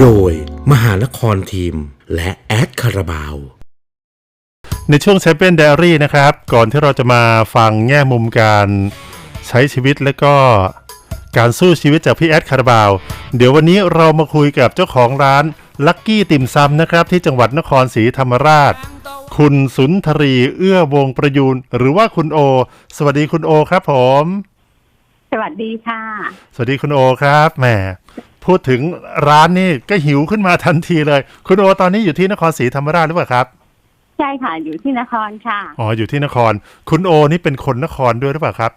โดยมหานครทีม และแอดคาราบาว ในช่วงแชมเปี้ยนไดอารี่นะครับ ก่อนที่เราจะมาฟังแง่มุมการใช้ชีวิตและก็การสู้ชีวิตจากพี่แอดคาราบาว เดี๋ยววันนี้เรามาคุยกับเจ้าของร้านลักกี้ติ่มซำนะครับ ที่จังหวัดนครศรีธรรมราช คุณสุนทรีเอื้อวงประยูนหรือว่าคุณโอ สวัสดีคุณโอครับผม สวัสดีค่ะ สวัสดีคุณโอครับแหม พูดถึงร้านนี่ก็หิวขึ้นมาทันทีเลย คุณโอตอนนี้อยู่ที่นครศรีธรรมราชหรือเปล่าครับ ใช่ค่ะ อยู่ที่นครค่ะ อ๋อ อยู่ที่นคร คุณโอนี่เป็นคนนครด้วยหรือเปล่าครับ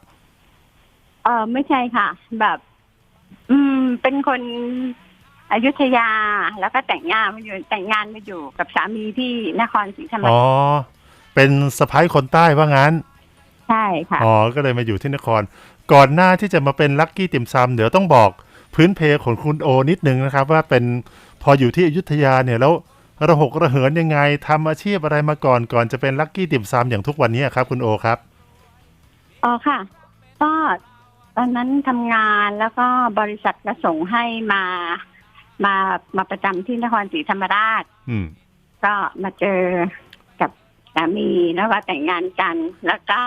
เออไม่ใช่ค่ะ แบบ อืม เป็นคนอยุธยาแล้วก็แต่งงานมาอยู่แต่งงานมาอยู่กับสามีที่นครศรีธรรมอ๋อราชเป็นสะพ้ายคนใต้ว่างั้น ใช่ค่ะ อ๋อ ก็เลยมาอยู่ที่นคร ก่อนหน้าที่จะมาเป็นลักกี้ติ่มซำเดี๋ยวต้องบอก พื้นเพของคุณโอนิดนึงนะครับ ว่าเป็นพออยู่ที่อยุธยาเนี่ยแล้วระหกระเหินยังไงทำอาชีพอะไรมาก่อนก่อนจะเป็นลักกี้ติ่มซำอย่างทุกวันนี้ครับ คุณโอครับอ๋อค่ะ ก็ตอนนั้นทำงานแล้วก็บริษัทก็ส่งให้มามามาประจำที่นครศรีธรรมราช อืม ก็มาเจอกับสามีแล้วก็แต่งงานกัน แล้วก็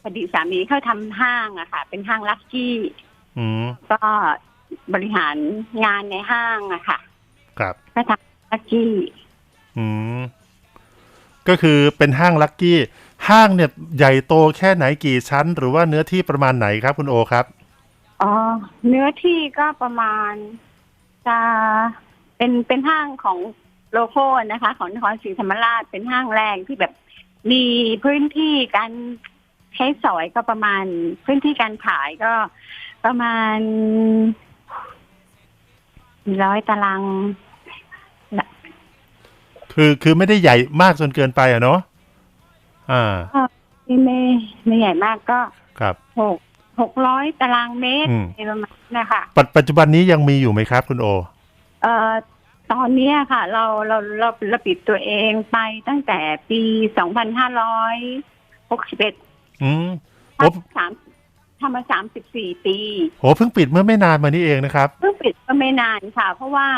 พอดีสามีเขาทำห้างอะค่ะ เป็นห้างลักกี้ อืม ก็ บริหารงานในห้างอะค่ะ ครับก็ทำลักกี้ อืม ก็คือเป็นห้างลักกี้ ห้างเนี่ยใหญ่โตแค่ไหนกี่ชั้น หรือว่าเนื้อที่ประมาณไหนครับคุณโอครับ อ๋อ เนื้อที่ก็ประมาณจะเป็นเป็นห้างของโลโก้นะคะ ของนครศรีธรรมราชเป็นห้างแรกที่แบบมีพื้นที่การใช้สอยก็ประมาณพื้นที่การขายก็ประมาณ ร้อยตาราง คือคือไม่ได้ใหญ่มากจนเกินไปอะเนาะอ่าไม่ไม่ไม่ใหญ่มากก็ครับหกหกร้อยตารางเมตรอืมประมาณนั้นนะคะปัจปัจจุบันนี้ยังมีอยู่ไหมครับ คุณโอ เอ่อตอนเนี้ยค่ะ เราเราเราเราปิดตัวเองไปตั้งแต่ปีสองพันห้าร้อยหกสิบเอ็ดอืมโอ้สาม ทำมาสามสิบสี่ปีโหเพิ่งปิดเมื่อไม่นานมานี้เองนะครับ เพิ่งปิดก็ไม่นานค่ะ เพราะว่า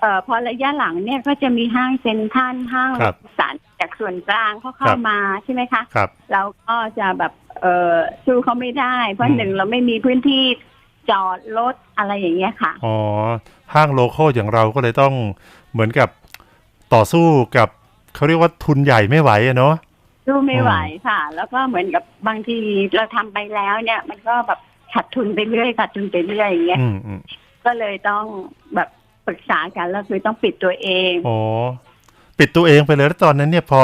เอ่อพอระยะหลังเนี่ยก็จะมีห้างเซ็นทรัลห้างครับสารจากส่วนกลางเขาคเข้ารับมาใช่ไหมคะครับเราก็จะแบบเอ่อสู้เขาไม่ได้ เพราะอืม หนึ่งเราไม่มีพื้นที่จอดรถอะไรอย่างเงี้ยค่ะ อ๋อห้างโลโก้อย่างเราก็เลยต้องเหมือนกับต่อสู้กับเขาเรียกว่าทุนใหญ่ไม่ไหวอะเนาะ สู้ไม่ไหวอืมค่ะ แล้วก็เหมือนกับบางทีเราทำไปแล้วเนี่ย มันก็แบบขาดทุนไปเรื่อยขาดทุนไปเรื่อยอย่างเงี้ยอืมอืมก็เลยต้องแบบปรึกษากันแล้วคือต้องปิดตัวเองอ๋อปิดตัวเองไปเลยแล้วตอนนั้นเนี่ยพอ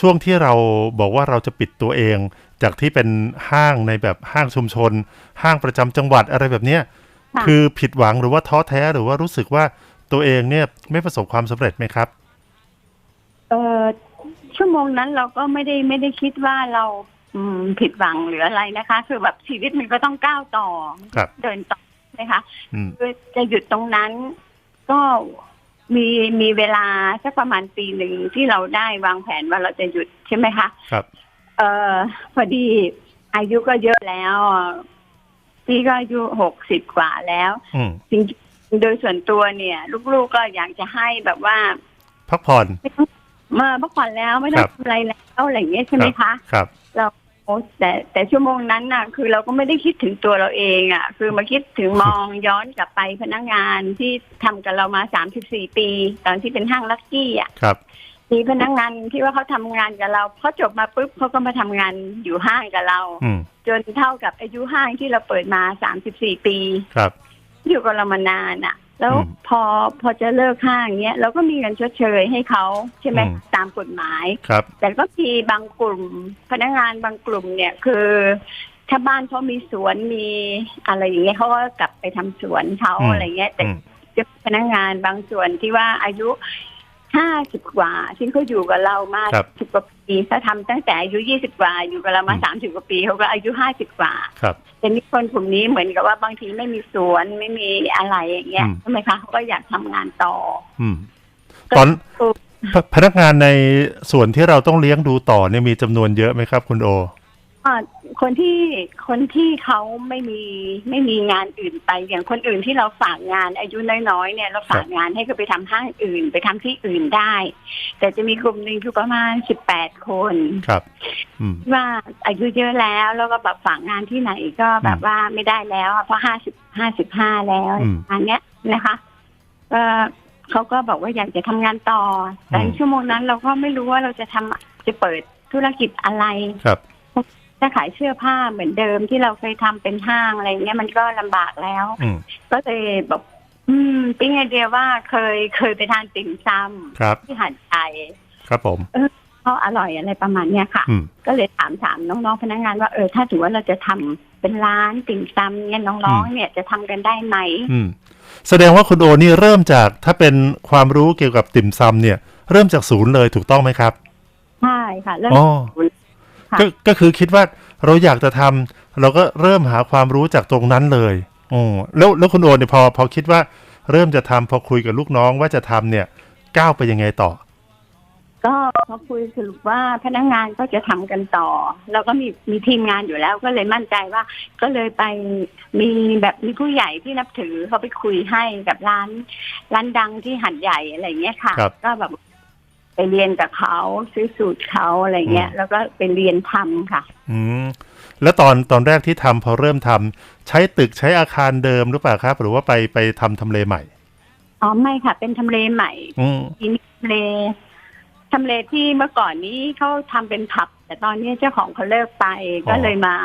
ช่วงที่เราบอกว่าเราจะปิดตัวเอง จากที่เป็นห้างในแบบห้างชุมชน ห้างประจำจังหวัดอะไรแบบเนี้ยค่ะคือผิดหวังหรือว่าท้อแท้หรือว่ารู้สึกว่าตัวเองเนี่ยไม่ประสบความสำเร็จไหมครับ เออ ชั่วโมงนั้นเราก็ไม่ได้ไม่ได้คิดว่าเราอืมผิดหวังหรืออะไรนะคะ คือแบบชีวิตมันก็ต้องก้าวต่อครับเดินต่อนะคะอืมคือจะหยุดตรงนั้น ก็มีมีเวลาสักประมาณปีหนึ่งที่เราได้วางแผนว่าเราจะหยุดใช่ไหมคะ ครับ เอ่อพอดีอายุก็เยอะแล้วพี่ก็อายุหกสิบกว่าแล้วอืมจริงๆโดยส่วนตัวเนี่ย ลูกๆก็อยากจะให้แบบว่า พักผ่อนไม่ต้องมาพักผ่อนแล้วไม่ต้อครังบทำอะไรแล้วอะไรอย่างเงี้ยใช่ไหมคะครับ เราโอ้แต่แต่ชั่วโมงนั้นน่ะ คือเราก็ไม่ได้คิดถึงตัวเราเองอะ คือมาคิดถึงมองย้อนกลับไปพนักงานที่ทำกับเรามาสามสิบสี่ปี ตอนที่เป็นห้างลักกี้อะครับมีพนักงานที่ว่าเขาทำงานกับเราพอจบมาปุ๊บเขาก็มาทำงานอยู่ห้างกับเราอืมจนเท่ากับอายุห้างที่เราเปิดมาสามสิบสี่ปี ครับ อยู่กับเรามานานอะ แล้วอืมพอพอจะเลิกห้างเนี้ยเราก็มีเงินชดเชยให้เขาใช่ไหมอืม ตามกฎหมาย ครับ แต่ก็มีบางกลุ่มพนักงานบางกลุ่มเนี่ยคือ ถ้าบ้านเขามีสวนมีอะไรอย่างเงี้ยเขาก็กลับไปทำสวนเขาอืม อะไรเงี้ยแต่ อืม จะพนักงานบางส่วนที่ว่าอายุห้าสิบกว่า ซึ่งเขาอยู่กับเรามาครับ สิบกว่าปี เขาทำตั้งแต่อายุยี่สิบกว่าอยู่กับเรามาอืมสามสิบกว่าปีเขาก็อายุห้าสิบกว่าครับแต่นี่คนกลุ่มนี้เหมือนกับว่าบางทีไม่มีสวนไม่มีอะไรอย่างเงี้ยอืมใช่ไหมคะเขาก็อยากทำงานต่อ อืมตอนก็พพนักงานในส่วนที่เราต้องเลี้ยงดูต่อเนี่ยมีจำนวนเยอะไหมครับ คุณโอเอ่า คนที่คนที่เขาไม่มีไม่มีงานอื่นไป อย่างคนอื่นที่เราฝากงานอายุน้อยๆเนี่ยเราฝากงานให้เขาไปทำห้างอื่น ไปทำที่อื่นได้ แต่จะมีกลุ่มหนึ่งคือประมาณสิบแปดคนครับอืมว่าอายุเยอะแล้วแล้วก็แบบฝากงานที่ไหนก็แบบว่าไม่ได้แล้วอะเพราะห้าสิบห้าสิบห้าแล้วอืมอันเนี้ยนะคะก็เขาก็บอกว่าอยากจะทำงานต่อ แต่อืมชั่วโมงนั้นเราก็ไม่รู้ว่าเราจะทำจะเปิดธุรกิจอะไรครับ จะขายเสื้อผ้าเหมือนเดิมที่เราเคยทำเป็นห้างอะไรเงี้ยมันก็ลำบากแล้วอืมก็เลยแบบอืมปิ๊งไอเดียว่าเคยเคยไปทานติ่มซครับำที่หัดใหญ่ครับผมเขาอร่อยอะไรประมาณเนี้ยค่ะอืมก็เลยถามถามน้องๆพนักงานว่าเออถ้าถือว่าเราจะทำเป็นร้านติ่มซำเนี่ยน้องๆเนี่ยจะทำกันได้ไหมอืมแสดงว่าคุณโอนี่เริ่มจากถ้าเป็นความรู้เกี่ยวกับติ่มซำเนี่ย เริ่มจากศูนย์เลยถูกต้องไหมครับใช่ค่ะเริ่มอ๋อค่ะ ก็ก็คือคิดว่าเราอยากจะทำเราก็เริ่มหาความรู้จากตรงนั้นเลยอ๋อแล้วแล้วคุณโอเนี่ยพอพอคิดว่าเริ่มจะทำพอคุยกับลูกน้องว่าจะทำเนี่ยก้าวไปยังไงต่อ ก็พอคุยสรุปว่าพนักงานก็จะทำกันต่อแล้วก็มีมีทีมงานอยู่แล้ว ก็เลยมั่นใจว่า ก็เลยไปมีแบบมีผู้ใหญ่ที่นับถือเขาไปคุยให้กับร้าน ร้านดังที่หัดใหญ่อะไรเงี้ยค่ะครับก็แบบ ไปเรียนกับเขาซื้อสูตรเขาอะไรเงี้ยอืมแล้วก็ไปเรียนทำค่ะ อืมแล้วตอนตอนแรกที่ทำพอเริ่มทำใช้ตึกใช้อาคารเดิมหรือเปล่าครับ หรือว่าไปไปทำทำเลใหม่อ๋อไม่ค่ะ เป็นทำเลใหม่อืมทีนี้ทำเลทำเลที่เมื่อก่อนนี้เขาทำเป็นผับ แต่ตอนนี้เจ้าของเขาเลิกไปก็เลยมา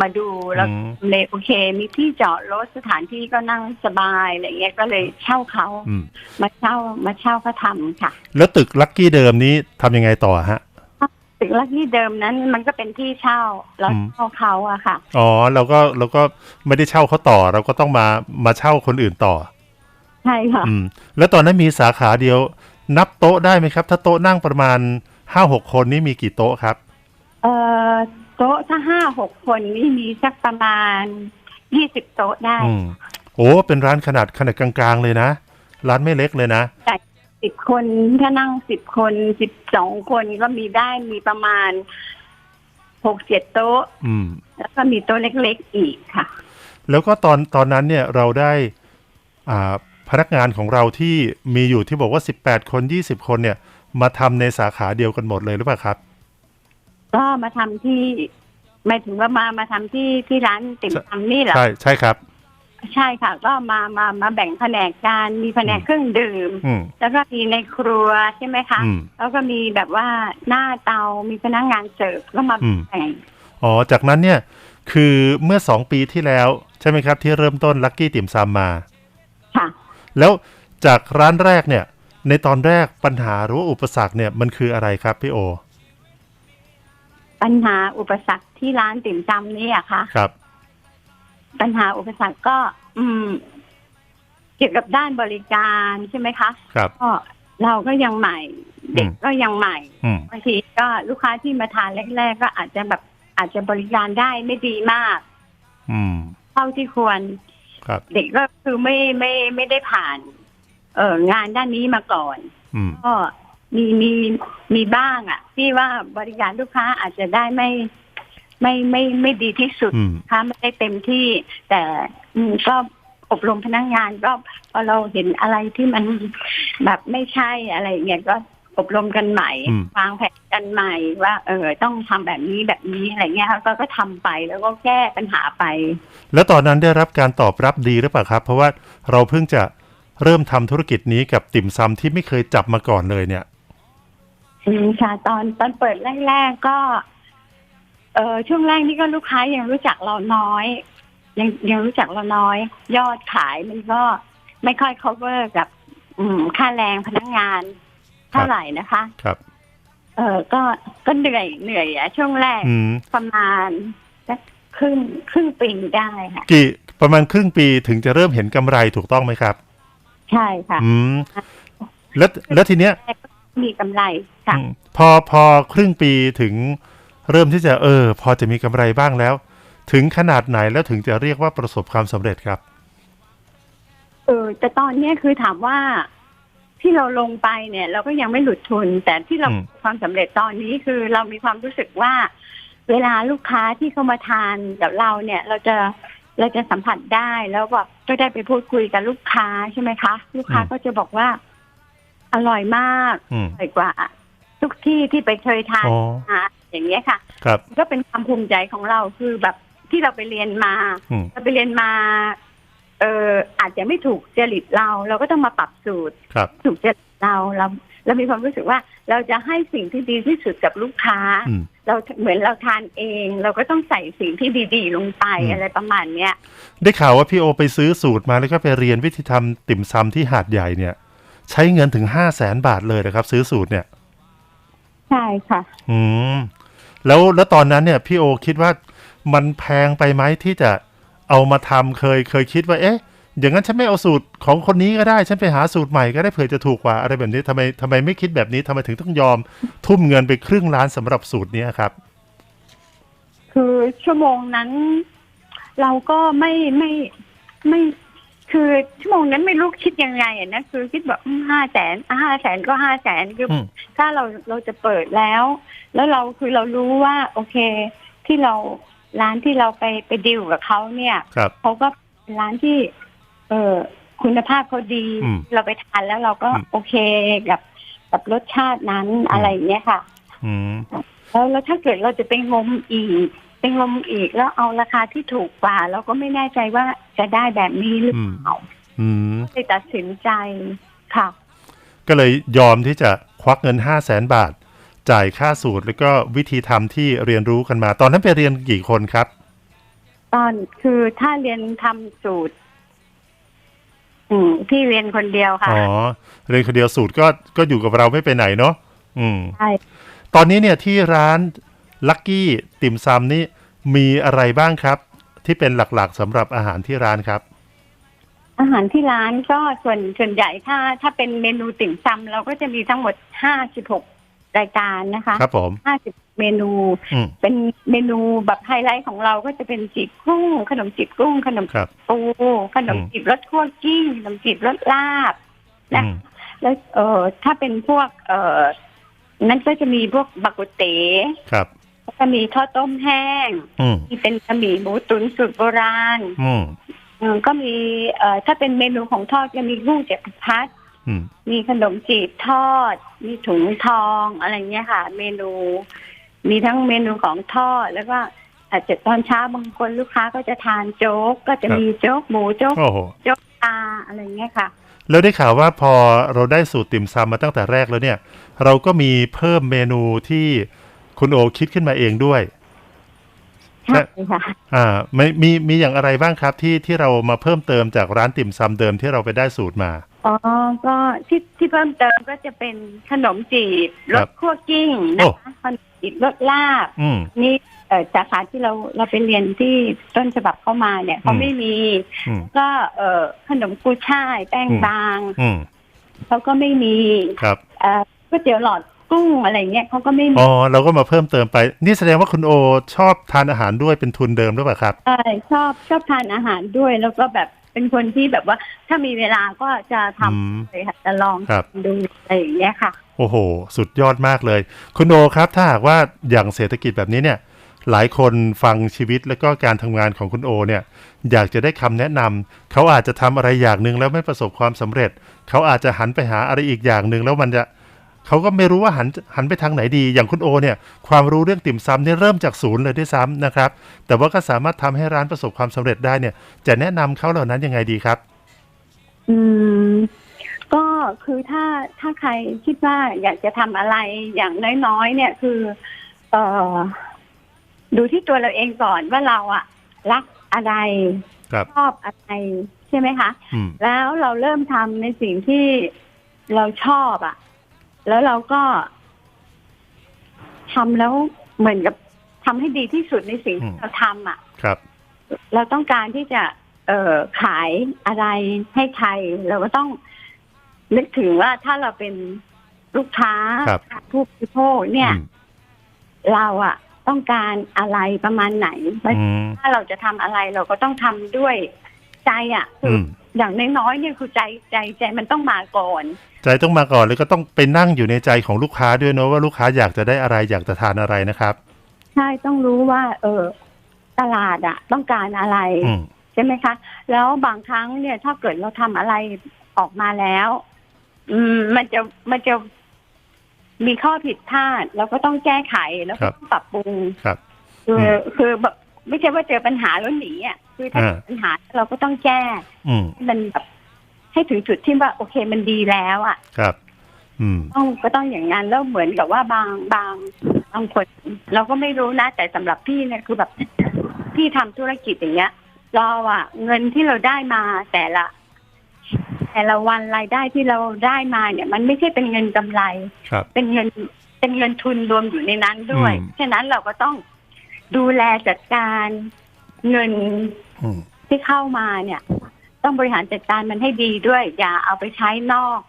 มาดูแล้วอืมทำเลโอเค มีที่จอดรถสถานที่ก็นั่งสบายอะไรเงี้ยก็เลยเช่าเขาอืมมาเช่ามาเช่าเขาทำค่ะ แล้วตึกลักกี้เดิมนี้ทำยังไงต่อฮะตึกลักที่เดิมนั้นมันก็เป็นที่เช่าเราอืมเช่าเขาอะค่ะอ๋อเราก็เราก็ไม่ได้เช่าเขาต่อ เราก็ต้องมามาเช่าคนอื่นต่อใช่ค่ะอืมแล้วตอนนั้นมีสาขาเดียว นับโต๊ะได้ไหมครับ ถ้าโต๊ะนั่งประมาณห้าหกคนนี่มีกี่โต๊ะครับ เอ่อ โต๊ะถ้าห้าหกคนนี่มีสักประมาณยี่สิบโต๊ะได้อืมโอ้เป็นร้านขนาดขนาดกลางๆเลยนะ ร้านไม่เล็กเลยนะ สิบคนถ้านั่งสิบคนสิบสองคนก็มีได้มีประมาณหกเจ็ดโต๊ะ อืม แล้วก็มีโต๊ะเล็กๆอีกค่ะ แล้วก็ตอนตอนนั้นเนี่ยเราได้อ่าพนักงานของเราที่มีอยู่ที่บอกว่า 18 คน 20 คนเนี่ย มาทำในสาขาเดียวกันหมดเลยหรือเปล่าครับ ก็มาทำที่หมายถึงว่ามามาทำที่ที่ร้านติ่มซำนี่เหรอใช่ใช่ครับ ใช่ค่ะ ก็มามามาแบ่งแผนกการมีแผนกอืมเครื่องดื่มอืมแล้วก็มีในครัวใช่ไหมคะอืมแล้วก็มีแบบว่าหน้าเตามีพนักงานเสิร์ฟก็มาอืมแบ่งอ๋อจากนั้นเนี่ยคือเมื่อ2ปีที่แล้ว ใช่ไหมครับ ที่เริ่มต้นลั c กี้ติ่มซำมาค่ะ แล้วจากร้านแรกเนี่ย ในตอนแรกปัญหาหรือว่าอุปสรรคเนี่ยมันคืออะไรครับพี่โอ ปัญหาอุปสรรคที่ร้านติ่มซำนี่อะค่ะ ครับ ปัญหาอุปสรรคก็ อืม เกี่ยวกับด้านบริการใช่ไหมคะครับ ก็เราก็ยังใหม่ เด็กอืม ก็ยังใหม่อืม บางทีก็ลูกค้าที่มาทานแรก ๆ ก็อาจจะแบบอาจจะบริการได้ไม่ดีมาก อืม เท่าที่ควร ครับ เด็กก็คือไม่ไม่ไม่ได้ผ่าน เอองานด้านนี้มาก่อน อืม ก็ มีมีมีบ้างอะที่ว่าบริการลูกค้าอาจจะได้ไม่ไม่ไม่ไม่ดีที่สุดอืมค้าไม่ได้เต็มที่ แต่อืมก็อบรมพนักงานก็พอเราเห็นอะไรที่มันแบบไม่ใช่อะไรเงี้ยก็อบรมกันใหม่ อืม วางแผนกันใหม่ ว่า เออ ต้องทำแบบนี้แบบนี้อะไรเงี้ยค่ะก็ก็ทำไปแล้วก็แก้ปัญหาไป แล้วตอนนั้นได้รับการตอบรับดีหรือเปล่าครับ เพราะว่าเราเพิ่งจะเริ่มทำธุรกิจนี้กับติ่มซำที่ไม่เคยจับมาก่อนเลยเนี่ยอืม ค่ะตอนตอนเปิดแรกๆก็ เออช่วงแรกนี่ก็ลูกค้ายังรู้จักเราน้อย ยังยังรู้จักเราน้อย ยอดขายมันก็ไม่ค่อย cover กับ อืม ค่าแรงพนักงานเท่าไหร่นะคะ ครับ เออก็ก็เหนื่อยเหนื่อยอะช่วงแรกอืม ประมาณสักครึ่งครึ่งปีได้ค่ะ กี่ประมาณครึ่งปีถึงจะเริ่มเห็นกำไรถูกต้องไหมครับ ใช่ค่ะ อืม แล้วแล้วทีเนี้ย แรกก็ มีกำไรค่ะอืมพอพอครึ่งปีถึงเริ่มที่จะเออ พอจะมีกำไรบ้างแล้ว ถึงขนาดไหนแล้วถึงจะเรียกว่าประสบความสำเร็จครับ เออแต่ตอนเนี้ยคือถามว่าที่เราลงไปเนี่ย เราก็ยังไม่หลุดทุน แต่ที่เราอืมความสำเร็จตอนนี้คือเรามีความรู้สึกว่า เวลาลูกค้าที่เข้ามาทานกับเราเนี่ย เราจะเราจะสัมผัสได้แล้วแบบก็ได้ไปพูดคุยกับลูกค้าใช่ไหมคะ ลูกค้าอืมก็จะบอกว่า อร่อยมากอืมอร่อยกว่า ทุกที่ที่ไปเคยทานอ๋อมาอย่างเงี้ยค่ะครับก็เป็นความภูมิใจของเราคือแบบที่เราไปเรียนมาอืมเราไปเรียนมาเอออาจจะไม่ถูกจริตเรา เราก็ต้องมาปรับสูตรครับถูกจริตเราเราเรามีความรู้สึกว่าเราจะให้สิ่งที่ดีที่สุดกับลูกค้าอืมเราเหมือนเราทานเอง เราก็ต้องใส่สิ่งที่ดีๆลงไปอืมอะไรประมาณเนี้ยได้ข่าวว่าพี่โอไปซื้อสูตรมาแล้วก็ไปเรียนวิธีทำติ่มซำที่หาดใหญ่เนี่ย ใช้เงินถึงห้าแสนบาทเลยนะครับ ซื้อสูตรเนี่ย ใช่ค่ะ อืม แล้วแล้วตอนนั้นเนี่ย พี่โอคิดว่ามันแพงไปไหมที่จะเอามาทำเคยเคยคิดว่า เอ๊ะ อย่างนั้นฉันไม่เอาสูตรของคนนี้ก็ได้ ฉันไปหาสูตรใหม่ก็ได้เผื่อจะถูกกว่าอะไรแบบนี้ทำไมทำไมไม่คิดแบบนี้ทำไมถึงต้องยอม ทุ่มเงินไปครึ่งล้านสำหรับสูตรเนี้ยครับ คือชั่วโมงนั้น เราก็ไม่ไม่ไม่ คือชั่วโมงนั้นไม่รู้คิดยังไงอะนะคือคิดแบบห้าแสนห้าแสนก็ห้าแสนคืออม ถ้าเราเราจะเปิดแล้ว แล้วเราคือเรารู้ว่าโอเค ที่เราร้านที่เราไปไปดิวกับเขาเนี่ย ครับ เขาก็เป็นร้านที่ เออคุณภาพเขาดี อืมเราไปทานแล้วเราก็อืมโอเคกับกับรสชาตินั้นอะไรอย่างเงี้ยค่ะ อืม แล้วแล้วถ้าเกิดเราจะไปงมอีก ไปงมอีกแล้วเอาราคาที่ถูกกว่า เราก็ไม่แน่ใจว่าจะได้แบบนี้หรือเปล่าอืมเลยตัดสินใจค่ะ ก็เลยยอมที่จะควักเงินห้าแสนบาท จ่ายค่าสูตรแล้วก็วิธีทำที่เรียนรู้กันมา ตอนนั้นไปเรียนกี่คนครับ ตอนคือถ้าเรียนทำสูตรอืมที่เรียนคนเดียวค่ะอ๋อเรียนคนเดียวสูตรก็ก็อยู่กับเราไม่ไปไหนเนาะอืมใช่ตอนนี้เนี่ยที่ร้านลักกี้ติ่มซำนี่ มีอะไรบ้างครับ ที่เป็นหลักๆสำหรับอาหารที่ร้านครับ อาหารที่ร้านก็ส่วนส่วนใหญ่ถ้าถ้าเป็นเมนูติ่มซำเราก็จะมีทั้งหมดห้าสิบหกรายการนะคะครับผมห้าสิบเมนู อืม เป็นเมนูแบบไฮไลท์ของเราก็จะเป็นจีบกุ้ง ขนมจีบกุ้ง ขนมครับปู ขนมจีบรสคั่วกิ้งขนมจีบรสลาบอืนะมแล้วเออถ้าเป็นพวกเออนั่นก็จะมีพวกบักกุเต๋ครับ แล้วก็มีทอดต้มแห้งอืมมีเป็นบะหมี่หมูตุ๋นสูตรโบราณอืมเออก็มีเอ่อถ้าเป็นเมนูของทอดก็มีกุ้งเจ็บพัด อืมมีขนมจีบทอด มีถุงทองอะไรเงี้ยค่ะ เมนู มีทั้งเมนูของทอดแล้วก็อาจจะตอนเช้าบางคนลูกค้าก็จะทานโจ๊กก็จะมีโจ๊กหมูโจ๊กโอ้โหโจ๊กปลาอะไรเงี้ยค่ะ แล้วได้ข่าวว่าพอเราได้สูตรติ่มซำมาตั้งแต่แรกแล้วเนี่ย เราก็มีเพิ่มเมนูที่ คุณโอคิดขึ้นมาเองด้วยใช่ค่ะอ่าไม่มีมีอย่างอะไรบ้างครับที่ที่เรามาเพิ่มเติมจากร้านติ่มซำเดิมที่เราไปได้สูตรมา อ๋อ ก็ที่ที่เพิ่มเติมก็จะเป็นขนมจีบรครัสบคั่วกิ้งโอ้นะคะขนมจีบรสลาบอืมนี่เอ่อสาขาที่เราเราไปเรียนที่ต้นฉบับเข้ามาเนี่ยเขาอืมไม่มีอืมก็เอ่อขนมกุยช่ายแป้งอืมบางอืมเขาก็ไม่มีครับเอ่อก๋วยเตี๋ยวหลอด กุ้งอะไรเงี้ยเขาก็ไม่มีอ๋อเราก็มาเพิ่มเติมไป นี่แสดงว่าคุณโอชอบทานอาหารด้วยเป็นทุนเดิมหรือเปล่าครับใช่ชอบชอบทานอาหารด้วยแล้วก็แบบเป็นคนที่แบบว่าถ้ามีเวลาก็จะทอืมำเลยค่ะจะลองครับดูอะไรอย่างเงี้ยค่ะ โอ้โห สุดยอดมากเลย คุณโอครับถ้าหากว่าอย่างเศรษฐกิจแบบนี้เนี่ย หลายคนฟังชีวิตแล้วก็การทำงานของคุณโอเนี่ย อยากจะได้คำแนะนำเขาอาจจะทำอะไรอย่างหนึ่งแล้วไม่ประสบความสำเร็จ เขาอาจจะหันไปหาอะไรอีกอย่างหนึ่งแล้วมันจะ เขาก็ไม่รู้ว่าหันหันไปทางไหนดี อย่างคุณโอเนี่ยความรู้เรื่องติ่มซำเนี่ยเริ่มจากศูนย์เลยด้วยซ้ำนะครับ แต่ว่าก็สามารถทำให้ร้านประสบความสำเร็จได้เนี่ย จะแนะนำเขาเหล่านั้นยังไงดีครับ อืม ก็คือถ้าถ้าใครคิดว่าอยากจะทำอะไรอย่างน้อยๆเนี่ยคือ เอ่อดูที่ตัวเราเองก่อนว่าเราอะรักอะไรครับชอบอะไรใช่ไหมคะอืมแล้วเราเริ่มทำในสิ่งที่เราชอบอะ แล้วเราก็ทำแล้วเหมือนกับทำให้ดีที่สุดในสิ่งที่เราทำอะครับ เราต้องการที่จะ เอ่อขายอะไรให้ใครเราก็ต้องนึกถึงว่าถ้าเราเป็นลูกค้าครับผู้บริโภคเนี่ยอืมเราอะต้องการอะไรประมาณไหนอืมถ้าเราจะทำอะไรเราก็ต้องทำด้วยใจอะคือือมอย่างน้อยๆเนี่ยคือใจใจใจมันต้องมาก่อน ใจต้องมาก่อนแล้วก็ต้องไปนั่งอยู่ในใจของลูกค้าด้วยเนอะว่าลูกค้าอยากจะได้อะไรอยากจะทานอะไรนะครับ ใช่ต้องรู้ว่า เออตลาดอะต้องการอะไรอืมใช่ไหมคะ แล้วบางครั้งเนี่ยถ้าเกิดเราทำอะไรออกมาแล้ว อืม มันจะมันจะมีข้อผิดพลาดเราก็ต้องแก้ไขแล้วก็ต้องปรับปรุงครับ คืออืมคือแบบไม่ใช่ว่าเจอปัญหาแล้วหนีอะคือถ้าอ่า เจอปัญหาเราก็ต้องแก้ อืม ให้มันแบบ ให้ถึงจุดที่ว่าโอเคมันดีแล้วอะครับ อืมต้องก็ต้องอย่างนั้นแล้วเหมือนกับว่าบางบางบางคน เราก็ไม่รู้นะ แต่สำหรับพี่เนี่ยคือแบบพี่ทำธุรกิจอย่างเงี้ยเราอะเงินที่เราได้มาแต่ละ แต่ละวันรายได้ที่เราได้มาเนี่ย มันไม่ใช่เป็นเงินกำไรครับเป็นเงินเป็นเงินทุนรวมอยู่ในนั้นด้วยอืมฉะนั้นเราก็ต้องดูแลจัดการเงินอืมที่เข้ามาเนี่ย ต้องบริหารจัดการมันให้ดีด้วย อย่าเอาไปใช้นอก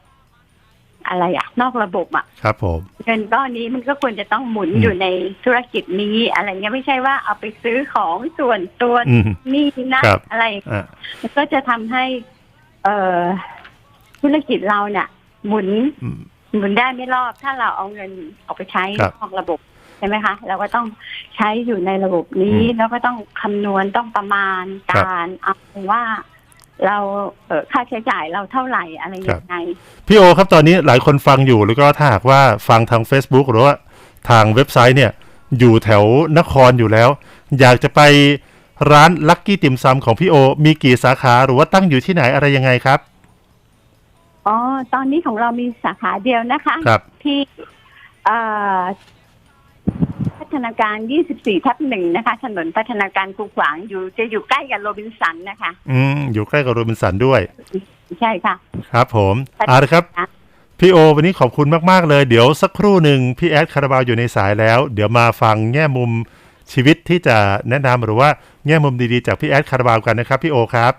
อะไรอะนอกระบบอะครับผมเงินก้อนนี้มันก็ควรจะต้องหมุนอืมอยู่ในธุรกิจนี้อะไรเงี้ยไม่ใช่ว่าเอาไปซื้อของส่วนตัวอืมนี่นะครับอะไรอ่ามันก็จะทำให้ เอ่อธุรกิจเราเนี่ย หมุนอืมหมุนได้ไม่รอบถ้าเราเอาเงินออกไปใช้ครับนอกระบบใช่ไหมคะเราก็ต้องใช้อยู่ในระบบนี้อืมแล้วก็ต้องคำนวณต้องประมาณครับการเอาว่า เราเอ่อค่าใช้จ่ายเราเท่าไหร่อะไรครัยับงไง พี่โอครับตอนนี้หลายคนฟังอยู่แล้วก็ถ้าหากว่าฟังทาง Facebook หรือว่าทางเว็บไซต์เนี่ย อยู่แถวนครอยู่แล้ว อยากจะไปร้านลั c กี้ติ่มซำของพี่โอ มีกี่สาขาหรือว่าตั้งอยู่ที่ไหนอะไรยังไงครับ อ๋อ ตอนนี้ของเรามีสาขาเดียวนะคะ ครับที่เอ่อพั ฒนาการ 24 ทับหนึ่งนะคะ ถนนพัฒนาการคูขวางอยู่จะอยู่ใกล้กับโรบินสันนะคะ อืมอยู่ใกล้กับโรบินสันด้วย ใช่ค่ะ ครับผมครับเอาละครับค่ะพี่โอ วันนี้ขอบคุณมาก ๆ เลย เดี๋ยวสักครู่หนึ่งพี่แอดคาราบาวอยู่ในสายแล้ว เดี๋ยวมาฟังแง่มุมชีวิตที่จะแนะนำหรือว่าแง่มุมดีๆจากพี่แอดคาราบาวกันนะครับ พี่โอครับ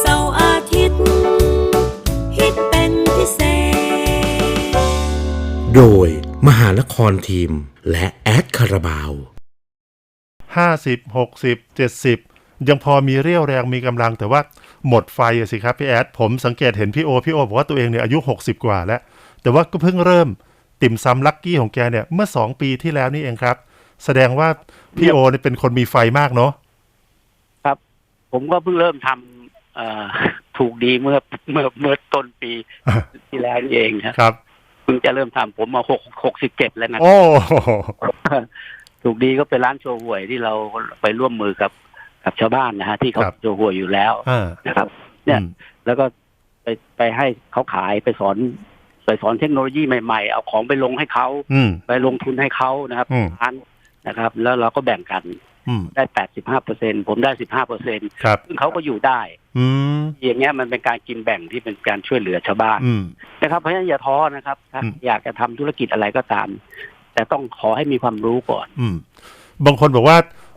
เสาร์อาทิตย์ฮิตเป็นพิเศษ โดย มหานครทีม และแอดคาราบาวห้าสิบหกสิบเจ็ดสิบยังพอมีเรี่ยวแรงมีกำลังแต่ว่าหมดไฟอะสิครับพี่แอด ผมสังเกตเห็นพี่โอ พี่โอบอกว่าตัวเองเนี่ยอายุ 60 กว่าแล้ว แต่ว่าก็เพิ่งเริ่มติ่มซำลักกี้ของแกเนี่ยเมื่อ 2 ปีที่แล้วนี่เองครับ แสดงว่าพี่โอเนี่ยเป็นคนมีไฟมากเนาะผมก็เพิ่งเริ่มทำเอ่อถูกดีเมื่อเมื่อเมื่อต้นปีที่แล้วนี่เองนะครับเพิ่งจะเริ่มทำผมมาหกหกสิบเจ็ดแล้วนะโอ้ถูกดีก็เป็นร้านโชว์หวยที่เราไปร่วมมือกับกับชาวบ้านนะฮะ ที่เขาครับโชว์หวยอยู่แล้วอ่านะครับ เนี่ยอืมแล้วก็ไปไปให้เขาขายไปสอนไปสอนเทคโนโลยีใหม่ๆ เอาของไปลงให้เขาอืมไปลงทุนให้เขานะครับอืมร้านนะครับ แล้วเราก็แบ่งกันอืม ได้แปดสิบห้าเปอร์เซ็นผมได้สิบห้าเปอร์เซ็นครับซึ่งเขาก็อยู่ได้อืมอย่างเงี้ยมันเป็นการกินแบ่งที่เป็นการช่วยเหลือชาวบ้านอืมนะครับเพราะฉะนั้นอย่าท้อนะครับถ้าอืมอยากจะทำธุรกิจอะไรก็ตาม แต่ต้องขอให้มีความรู้ก่อน อืมบางคนบอกว่า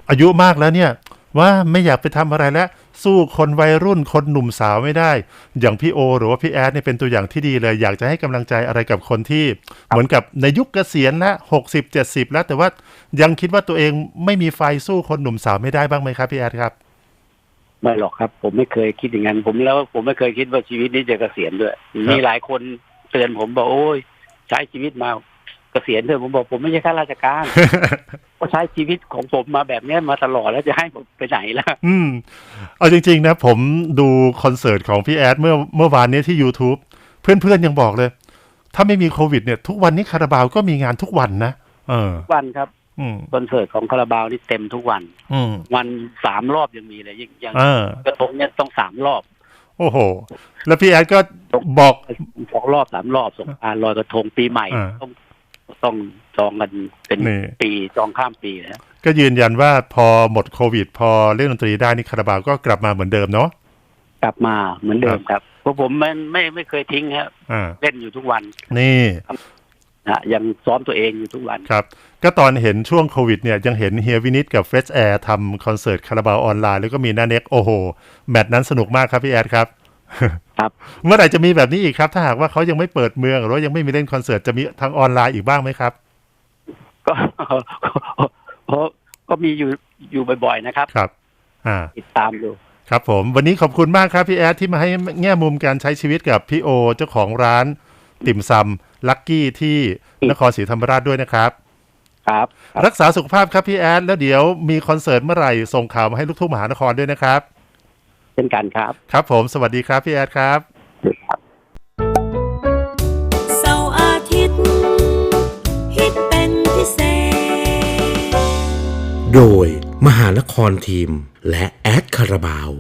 อายุมากแล้วเนี่ย ว่าไม่อยากไปทำอะไรแล้วสู้คนวัยรุ่นคนหนุ่มสาวไม่ได้ อย่างพี่โอ หรือว่าพี่แอดเนี่ยเป็นตัวอย่างที่ดีเลย อยากจะให้กำลังใจอะไรกับคนที่เหมือนกับในยุคเกษียณละหกสิบเจ็ดสิบแล้ว แต่ว่ายังคิดว่าตัวเองไม่มีไฟสู้คนหนุ่มสาวไม่ได้บ้างไหมครับพี่แอดครับ ไม่หรอกครับ ผมไม่เคยคิดอย่างนั้นผมแล้วผมไม่เคยคิดว่าชีวิตนี้จะเกษียณด้วย มีหลายคนเตือนผมบอกโอ้ยใช้ชีวิตมา เกษียณเถอะผมบอกผมไม่ใช่ข้าราชการก็ใช้ชีวิตของผมมาแบบเนี้ยมาตลอดแล้วจะให้ผมไปไหนล่ะ อืม เอาจริง ๆ นะ ผมดูคอนเสิร์ตของพี่แอดเมื่อเมื่อวานนี้ที่ YouTube เพื่อนๆยังบอกเลย ถ้าไม่มีโควิดเนี่ย ทุกวันนี้คาราบาวก็มีงานทุกวันนะเออทุกวันครับอืมคอนเสิร์ตของคาราบาวนี่เต็มทุกวันอืมวันสามรอบยังมีเลยยังยังเออกระทงเนี่ยต้องสามรอบ โอ้โห แล้วพี่แอดก็บอกสองรอบสามรอบสงกรารลอยกระทงปีใหม่อ่าต้อง ต้องจองกันเป็นนี่ปีจองข้ามปีนะก็ยืนยันว่าพอหมดโควิด พอเล่นดนตรีได้นี่คาราบาวก็กลับมาเหมือนเดิมเนาะกลับมาเหมือนเดิมครับเพราะผมไม่ไม่ไม่เคยทิ้งครับอ่าเล่นอยู่ทุกวัน นี่นะยังซ้อมตัวเองอยู่ทุกวันครับ ก็ตอนเห็นช่วงโควิดเนี่ยยังเห็นเฮียวินิตกับเฟสแอร์ทำคอนเสิร์ตคาราบาวออนไลน์แล้วก็มีหน้าเน็กโอ้โห แมตช์นั้นสนุกมากครับพี่แอดครับ ครับเมื่อไหร่จะมีแบบนี้อีกครับ ถ้าหากว่าเขายังไม่เปิดเมืองหรือว่ายังไม่มีเล่นคอนเสิร์ตจะมีทางออนไลน์อีกบ้างไหมครับ ก็เพราะก็มีอยู่อยู่บ่อยๆนะครับครับ อ่า ติดตามดูครับผม วันนี้ขอบคุณมากครับพี่แอดที่มาให้แง่มุมการใช้ชีวิตกับพี่โอ เจ้าของร้านติ่มซำลักกี้ที่นครศรีธรรมราชด้วยนะครับ ครับครับรักษาสุขภาพครับพี่แอดแล้วเดี๋ยวมีคอนเสิร์ตเมื่อไหร่ส่งข่าวมาให้ลูกทุ่งมหานครด้วยนะครับ เช่นกันครับ ครับผมสวัสดีครับพี่แอดครับเสาร์อาทิตย์ฮิตเป็นพิเศษ โดยมหานครทีม และแอดคาราบาว